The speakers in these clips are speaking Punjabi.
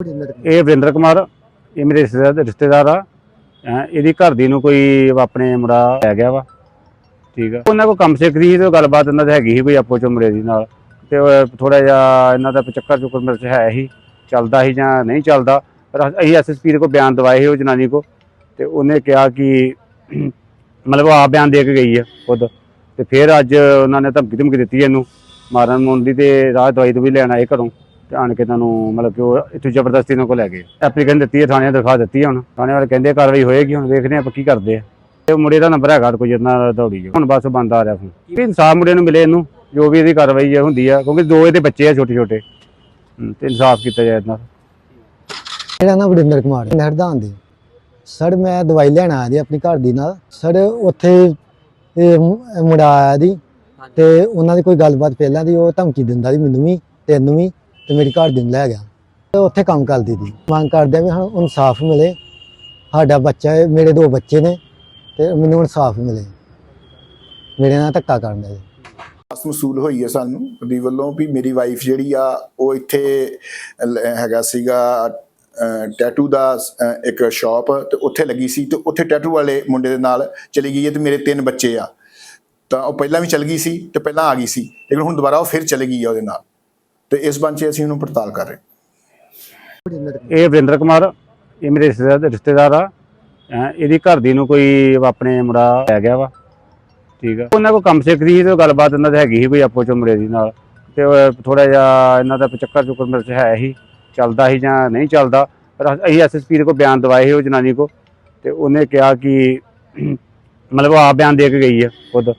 ਇਹ ਵਰਿੰਦਰ ਕੁਮਾਰ, ਇਹ ਮੇਰੇ ਰਿਸ਼ਤੇਦਾਰ ਰਿਸ਼ਤੇਦਾਰ ਆ। ਇਹਦੀ ਘਰ ਦੀ ਨੂੰ ਕੋਈ ਆਪਣੇ ਮੁੰਡਾ ਲੈ ਗਿਆ ਵਾ। ਠੀਕ ਆ। ਉਹਨਾਂ ਕੋ ਕੰਮ ਸਿੱਖਦੀ ਸੀ ਤੇ ਗੱਲਬਾਤ ਇਹਨਾਂ ਦੀ ਹੈਗੀ ਸੀ ਕੋਈ ਆਪੋ ਚ ਮੁੰਡੇ ਦੀ ਨਾਲ। ਤੇ ਥੋੜਾ ਜਿਹਾ ਇਹਨਾਂ ਦਾ ਚੱਕਰ ਚੁੱਕਰ ਮੇਰੇ ਚ ਹੈ ਹੀ। ਚੱਲਦਾ ਸੀ ਜਾਂ ਨਹੀਂ ਚੱਲਦਾ। ਪਰ ਅਸੀਂ ਐਸਐਸਪੀ ਦੇ ਕੋ ਬਿਆਨ ਦਵਾਏ ਸੀ ਉਹ ਜਨਾਨੀ ਕੋ ਤੇ ਉਹਨੇ ਕਿਹਾ ਕਿ ਮਤਲਬ ਉਹ ਆਪ ਬਿਆਨ ਦੇ ਕੇ ਗਈ ਆ ਖੁਦ। ਤੇ ਫਿਰ ਅੱਜ ਉਹਨਾਂ ਨੇ ਧਮਕੀ ਧਮਕੀ ਦਿੱਤੀ ਇਹਨੂੰ। ਮਾਰਨ ਮੁਰਨ ਦੀ ਤੇ ਰਾਹ ਦਵਾਈ ਤੋਂ ਵੀ ਲੈਣ ਆਏ ਘਰੋਂ। ਤੇ ਆਣ ਕੇ ਤੁਹਾਨੂੰ ਮਤਲਬ ਕਿ ਉਹ ਇੱਥੋਂ ਜ਼ਬਰਦਸਤੀ ਨਾਲ ਕੋ ਲੈ ਗਏ। ਐਪਲੀਕੇਸ਼ਨ ਦਿੱਤੀ ਹੈ, ਥਾਣੇ ਦਿਖਾ ਦਿੱਤੀ ਹੁਣ। ਥਾਣੇ ਵਾਲੇ ਕਹਿੰਦੇ ਕਾਰਵਾਈ ਹੋਏਗੀ, ਹੁਣ ਵੇਖਦੇ ਆਪਾਂ ਕੀ ਕਰਦੇ ਆ। ਤੇ ਮੁੰਡੇ ਦਾ ਨੰਬਰ ਹੈਗਾ, ਕੋਈ ਜਿੰਨਾ ਦੌੜੀ ਜਾਓ। ਹੁਣ ਬਸ ਬੰਦ ਆ ਰਿਹਾ ਫੋਨ ਕਿ ਇਨਸਾਫ ਮੁੰਡੇ ਨੂੰ ਮਿਲੇ ਇਹਨੂੰ, ਜੋ ਵੀ ਇਹਦੀ ਕਾਰਵਾਈ ਹੈ, ਹੁੰਦੀ ਆ, ਕਿਉਂਕਿ ਦੋ ਇਹਦੇ ਬੱਚੇ ਆ ਛੋਟੇ ਛੋਟੇ ਤੇ ਇਨਸਾਫ ਕੀਤਾ ਜਾਏ ਇਹਨਾਂ ਮੇਰਾ ਨਾਮ ਵਰਿੰਦਰ ਕੁਮਾਰ ਨਹਿਰਦਾਨ ਦੇ। ਸਰ, ਮੈਂ ਦਵਾਈ ਲੈਣ ਆਇਆ ਜੀ ਆਪਣੀ ਘਰ ਦੀ ਨਾਲ। ਸਰ, ਉੱਥੇ ਇਹ ਮੁੰਡਾ ਆਇਆ ਦੀ ਤੇ ਉਹਨਾਂ ਦੀ ਕੋਈ ਗੱਲਬਾਤ ਪਹਿਲਾਂ ਦੀ, ਉਹ ਧਮਕੀ ਦਿੰਦਾ ਸੀ ਮੈਨੂੰ ਵੀ, ਤੈਨੂੰ ਵੀ। ਤੇ ਮੇਰੀ ਘਰ ਦੀ ਨੂੰ ਲੈ ਗਿਆ। ਤੇ ਉੱਥੇ ਕੰਮ ਕਰਦੀ ਸੀ। ਮੰਗ ਕਰਦੇ ਵੀ ਸਾਨੂੰ ਇਨਸਾਫ ਮਿਲੇ। ਸਾਡਾ ਬੱਚਾ ਹੈ, ਮੇਰੇ ਦੋ ਬੱਚੇ ਨੇ ਤੇ ਮੈਨੂੰ ਇਨਸਾਫ ਮਿਲੇ। ਮੇਰੇ ਨਾਲ ਧੱਕਾ ਕਰਨ ਦਾ। ਆਸ ਮਸੂਲ ਹੋਈ ਹੈ ਸਾਨੂੰ ਉਹਦੀ ਵੱਲੋਂ ਵੀ ਮੇਰੀ ਵਾਈਫ ਜਿਹੜੀ ਆ, ਉਹ ਇੱਥੇ ਹੈਗਾ ਸੀਗਾ ਟੈਟੂ ਦਾ ਇੱਕ ਸ਼ਾਪ ਤੇ ਉੱਥੇ ਲੱਗੀ ਸੀ ਤੇ ਉੱਥੇ ਟੈਟੂ ਵਾਲੇ ਮੁੰਡੇ ਦੇ ਨਾਲ ਚਲੀ ਗਈ ਹੈ ਤੇ ਮੇਰੇ ਤਿੰਨ ਬੱਚੇ ਆ। ਤਾਂ ਉਹ ਪਹਿਲਾਂ ਵੀ ਚਲ ਗਈ ਸੀ ਤੇ ਪਹਿਲਾਂ ਆ ਗਈ ਸੀ। ਲੇਕਿਨ ਹੁਣ ਦੁਬਾਰਾ ਉਹ ਫਿਰ ਚਲੀ ਗਈ ਆ ਉਹਦੇ ਨਾਲ। ਤੇ ਇਸ ਬੰਚੇ ਅਸੀਂ ਉਹਨੂੰ ਪੜਤਾਲ ਕਰ ਰਹੇ ਇਹ ਵਰਿੰਦਰ ਕੁਮਾਰ, ਇਹ ਮੇਰੇ ਰਿਸ਼ਤੇਦਾਰ ਰਿਸ਼ਤੇਦਾਰ ਆ। ਅਹ ਇਹਦੀ ਘਰ ਦੀ ਨੂੰ ਕੋਈ ਆਪਣੇ ਮੁੰਡਾ ਲੈ ਗਿਆ ਵਾ। ਠੀਕ ਆ। ਉਹਨਾਂ ਕੋ ਕੰਮ ਸਿੱਖਦੀ ਸੀ ਤੇ ਉਹ ਗੱਲਬਾਤ ਇਹਨਾਂ ਦੀ ਹੈਗੀ ਸੀ ਕੋਈ ਆਪੋ ਚ ਮੁੰਡੇ ਦੀ ਨਾਲ। ਤੇ ਥੋੜਾ ਜਿਹਾ ਇਹਨਾਂ ਦਾ ਚੱਕਰ ਚੁੱਕਰ ਮੇਰੇ ਚ ਹੈ ਹੀ। ਚੱਲਦਾ ਸੀ ਜਾਂ ਨਹੀਂ ਚੱਲਦਾ। ਪਰ ਅਸੀਂ ਐਸਐਸਪੀ ਦੇ ਕੋਲ ਬਿਆਨ ਦਵਾਏ ਸੀ ਉਹ ਜਨਾਨੀ ਕੋ ਤੇ ਉਹਨੇ ਕਿਹਾ ਕਿ ਮਤਲਬ ਉਹ ਆਪ ਬਿਆਨ ਦੇ ਕੇ ਗਈ ਆ ਖੁਦ।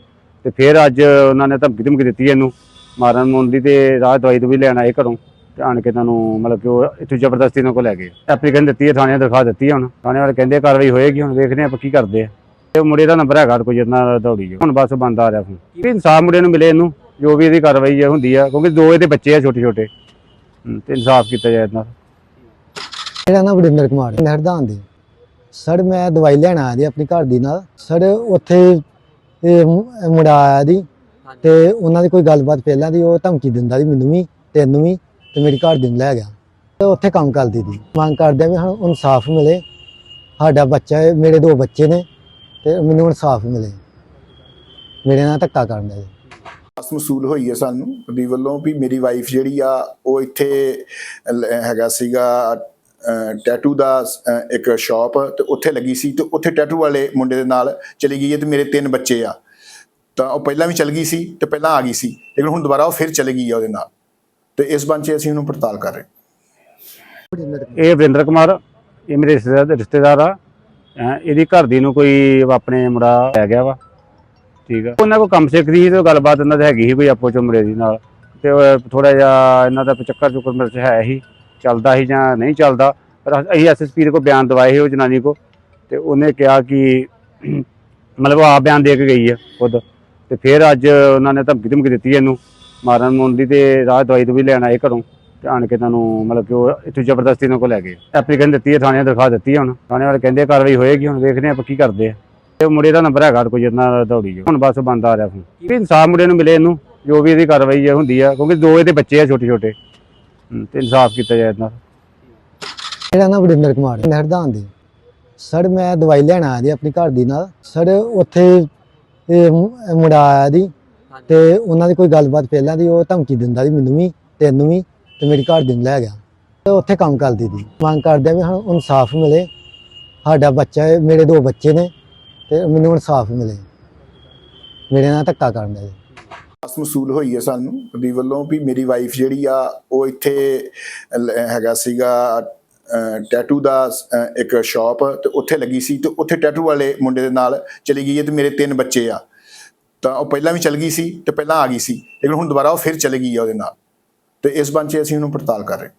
ਤੇ ਫਿਰ ਅੱਜ ਉਹਨਾਂ ਨੇ ਧਮਕੀ ਧਮਕੀ ਦਿੱਤੀ ਇਹਨੂੰ। ਮਾਰਨ ਮੁਰਨ ਤੇ ਰਾਹ ਦਵਾਈ ਤੋਂ ਵੀ ਲੈਣ ਆਏ ਘਰੋਂ ਤੇ ਆਣ ਕੇ ਤੁਹਾਨੂੰ ਮਤਲਬ ਕਿ ਉਹ ਇੱਥੋਂ ਜ਼ਬਰਦਸਤੀ ਨਾਲ ਕੋ ਲੈ ਗਏ। ਐਪਲੀਕੇਸ਼ਨ ਦਿੱਤੀ ਹੈ ਥਾਣੇ ਦਿਖਾ ਦਿੱਤੀ ਹੁਣ। ਥਾਣੇ ਵਾਲੇ ਕਹਿੰਦੇ ਕਾਰਵਾਈ ਹੋਏਗੀ, ਹੁਣ ਵੇਖਦੇ ਆਪਾਂ ਕੀ ਕਰਦੇ ਆ। ਤੇ ਮੁੰਡੇ ਦਾ ਨੰਬਰ ਹੈਗਾ, ਕੋਈ ਜਿੰਨਾ ਦੌੜੀ ਜਾਓ ਹੁਣ ਬਸ ਬੰਦ ਆ ਰਿਹਾ ਫੋਨ। ਕਿ ਇਨਸਾਫ ਮੁੰਡੇ ਨੂੰ ਮਿਲੇ ਇਹਨੂੰ, ਜੋ ਵੀ ਇਹਦੀ ਕਾਰਵਾਈ ਹੁੰਦੀ ਆ, ਕਿਉਂਕਿ ਦੋ ਇਹਦੇ ਬੱਚੇ ਆ ਛੋਟੇ ਛੋਟੇ ਤੇ ਇਨਸਾਫ ਕੀਤਾ ਜਾਏ ਇਹਨਾਂ ਮੇਰਾ ਨਾਮ ਵਰਿੰਦਰ ਕੁਮਾਰ ਹੈ ਨਹਿਰਦਾਨ ਦੇ। ਸਰ, ਮੈਂ ਦਵਾਈ ਲੈਣ ਆਇਆ ਜੀ ਆਪਣੀ ਘਰ ਦੀ ਨਾਲ। ਸਰ, ਉੱਥੇ ਇਹ ਮੁੰਡਾ ਆਇਆ ਦੀ ਤੇ ਉਹਨਾਂ ਦੀ ਕੋਈ ਗੱਲਬਾਤ ਪਹਿਲਾਂ ਦੀ ਉਹ ਧਮਕੀ ਦਿੰਦਾ ਸੀ ਮੈਨੂੰ ਵੀ ਤੈਨੂੰ ਵੀ ਤੇ ਮੇਰੀ ਘਰ ਦੀ ਨੂੰ ਲੈ ਗਿਆ। ਤੇ ਉੱਥੇ ਕੰਮ ਕਰਦੀ ਸੀ। ਮੰਗ ਕਰਦੇ ਆ ਵੀ ਸਾਨੂੰ ਇਨਸਾਫ ਮਿਲੇ। ਸਾਡਾ ਬੱਚਾ ਹੈ ਮੇਰੇ ਦੋ ਬੱਚੇ ਨੇ ਤੇ ਮੈਨੂੰ ਇਨਸਾਫ ਮਿਲੇ। ਮੇਰੇ ਨਾਲ ਧੱਕਾ ਕਰਨ ਦਾ। ਆਸ ਮਸੂਲ ਹੋਈ ਹੈ ਸਾਨੂੰ ਉਹਦੀ ਵੱਲੋਂ ਵੀ ਮੇਰੀ ਵਾਈਫ ਜਿਹੜੀ ਆ ਉਹ ਇੱਥੇ ਲ- ਹੈਗਾ ਸੀਗਾ ਟੈਟੂ ਦਾ ਅ, ਇੱਕ ਸ਼ਾਪ ਤੇ ਉੱਥੇ ਲੱਗੀ ਸੀ ਤੇ ਉੱਥੇ ਟੈਟੂ ਵਾਲੇ ਮੁੰਡੇ ਦੇ ਨਾਲ ਚਲੀ ਗਈ ਹੈ ਤੇ ਮੇਰੇ ਤਿੰਨ ਬੱਚੇ ਆ। ਤਾਂ ਉਹ ਪਹਿਲਾਂ ਵੀ ਚਲ ਗਈ ਸੀ ਤੇ ਪਹਿਲਾਂ ਆ ਗਈ ਸੀ, ਲੇਕਿਨ ਹੁਣ ਦੁਬਾਰਾ ਉਹ ਫਿਰ ਚਲੀ ਗਈ ਹੈ ਉਹਦੇ ਨਾਲ। ਤੇ ਇਸ ਬੰਚੇ ਅਸੀਂ ਉਹਨੂੰ ਪੜਤਾਲ ਕਰ ਰਹੇ ਇਹ ਵਰਿੰਦਰ ਕੁਮਾਰ, ਇਹ ਮੇਰੇ ਰਿਸ਼ਤੇਦਾਰ ਆ। ਇਹਦੀ ਘਰ ਦੀ ਨੂੰ ਕੋਈ ਆਪਣੇ ਮੁੰਡਾ ਲੈ ਗਿਆ ਵਾ। ਠੀਕ ਆ। ਉਹਨਾਂ ਕੋ ਕੰਮ ਸਿੱਖਦੀ ਸੀ ਤੇ ਗੱਲਬਾਤ ਇਹਨਾਂ ਦੀ ਹੈਗੀ ਸੀ ਕੋਈ ਆਪੋ ਚ ਮੁੰਡੇ ਦੀ ਨਾਲ। ਤੇ ਥੋੜਾ ਜਿਹਾ ਇਹਨਾਂ ਦਾ ਚੱਕਰ ਚੁੱਕਰ ਮੇਰੇ ਚ ਹੈ ਹੀ, ਚੱਲਦਾ ਸੀ ਜਾਂ ਨਹੀਂ ਚੱਲਦਾ। ਪਰ ਅਸੀਂ ਐਸਐਸਪੀ ਦੇ ਕੋ ਬਿਆਨ ਦਵਾਏ ਸੀ ਉਹ ਜਨਾਨੀ ਕੋ ਤੇ ਉਹਨੇ ਕਿਹਾ ਕਿ, ਮਤਲਬ ਆ ਬਿਆਨ ਦੇ ਕੇ ਗਈ ਆ ਖੁਦ। ਤੇ ਫਿਰ ਅੱਜ ਉਹਨਾਂ ਨੇ ਧਮਕੀ ਧਮਕੀ ਦਿੱਤੀ ਇਹਨੂੰ। ਮਾਰਨ ਮੁਰਨ ਦੀ ਤੇ ਰਾਹ ਦਵਾਈ ਤੋਂ ਵੀ ਲੈਣ ਆਏ ਘਰੋਂ ਤੇ ਆਣ ਕੇ ਤੁਹਾਨੂੰ ਮਤਲਬ ਕਿ ਉਹ ਇੱਥੋਂ ਜ਼ਬਰਦਸਤੀ ਨਾਲ ਕੋ ਲੈ ਗਏ। ਐਪਲੀਕੇਸ਼ਨ ਦਿੱਤੀ ਹੈ, ਥਾਣੇ ਦਿਖਾ ਦਿੱਤੀ ਹੈ ਹੁਣ। ਥਾਣੇ ਵਾਲੇ ਕਹਿੰਦੇ ਕਾਰਵਾਈ ਹੋਏਗੀ, ਹੁਣ ਵੇਖਦੇ ਆਪਾਂ ਕੀ ਕਰਦੇ ਆ। ਤੇ ਮੁੰਡੇ ਦਾ ਨੰਬਰ ਹੈਗਾ ਕੋਈ ਜਿੰਨਾ ਦੌੜੀ ਜਾਓ। ਹੁਣ ਬਸ ਬੰਦ ਆ ਰਿਹਾ ਫੋਨ ਕਿ ਇਨਸਾਫ ਮੁੰਡੇ ਨੂੰ ਮਿਲੇ ਇਹਨੂੰ, ਜੋ ਵੀ ਇਹਦੀ ਕਾਰਵਾਈ ਹੈ, ਹੁੰਦੀ ਆ, ਕਿਉਂਕਿ ਦੋ ਇਹਦੇ ਬੱਚੇ ਆ ਛੋਟੇ ਛੋਟੇ। ਤੇ ਇਨਸਾਫ ਕੀਤਾ ਜਾਏ ਇਹਨਾਂ ਮੇਰਾ ਨਾਮ ਵਰਿੰਦਰ ਕੁਮਾਰ ਨਹਿਰਦਾਨ ਦੇ। ਸਰ, ਮੈਂ ਦਵਾਈ ਲੈਣ ਆਇਆ ਜੀ ਆਪਣੀ ਘਰ ਦੀ ਨਾਲ। ਸਰ, ਉੱਥੇ ਇਹ ਮੁ- ਮੁੰਡਾ ਆਇਆ ਦੀ ਤੇ ਉਹਨਾਂ ਦੀ ਕੋਈ ਗੱਲਬਾਤ ਪਹਿਲਾਂ ਦੀ ਉਹ ਧਮਕੀ ਦਿੰਦਾ ਸੀ ਮੈਨੂੰ ਵੀ ਤੈਨੂੰ ਵੀ ਤੇ ਮੇਰੀ ਘਰ ਦੀ ਨੂੰ ਲੈ ਗਿਆ। ਤੇ ਉੱਥੇ ਕੰਮ ਕਰਦੀ ਸੀ। ਮੰਗ ਕਰਦੇ ਵੀ ਸਾਨੂੰ ਇਨਸਾਫ ਮਿਲੇ। ਸਾਡਾ ਬੱਚਾ ਹੈ ਮੇਰੇ ਦੋ ਬੱਚੇ ਨੇ ਤੇ ਮੈਨੂੰ ਇਨਸਾਫ ਮਿਲੇ। ਮੇਰੇ ਨਾਲ ਧੱਕਾ ਕਰਨ ਦਾ। ਆਸ ਮਸੂਲ ਹੋਈ ਹੈ ਸਾਨੂੰ ਉਹਦੀ ਵੱਲੋਂ ਵੀ ਮੇਰੀ ਵਾਈਫ ਜਿਹੜੀ ਆ ਉਹ ਇੱਥੇ ਹੈਗਾ ਸੀਗਾ ਟੈਟੂ ਦਾ ਇੱਕ ਸ਼ਾਪ ਤੇ ਉੱਥੇ ਲੱਗੀ ਸੀ, ਤੇ ਉੱਥੇ ਟੈਟੂ ਵਾਲੇ ਮੁੰਡੇ ਦੇ ਨਾਲ ਚਲੀ ਗਈ ਹੈ, ਤੇ ਮੇਰੇ ਤਿੰਨ ਬੱਚੇ ਆ। ਤਾਂ ਉਹ ਪਹਿਲਾਂ ਵੀ ਚਲ ਗਈ ਸੀ, ਤੇ ਪਹਿਲਾਂ ਆ ਗਈ ਸੀ, ਲੇਕਿਨ ਹੁਣ ਦੁਬਾਰਾ ਉਹ ਫਿਰ ਚਲੀ ਗਈ ਆ ਉਹਦੇ ਨਾਲ। ਤੇ ਇਸ ਬੰਚੇ ਅਸੀਂ ਉਹਨੂੰ ਪੜਤਾਲ ਕਰ ਰਹੇ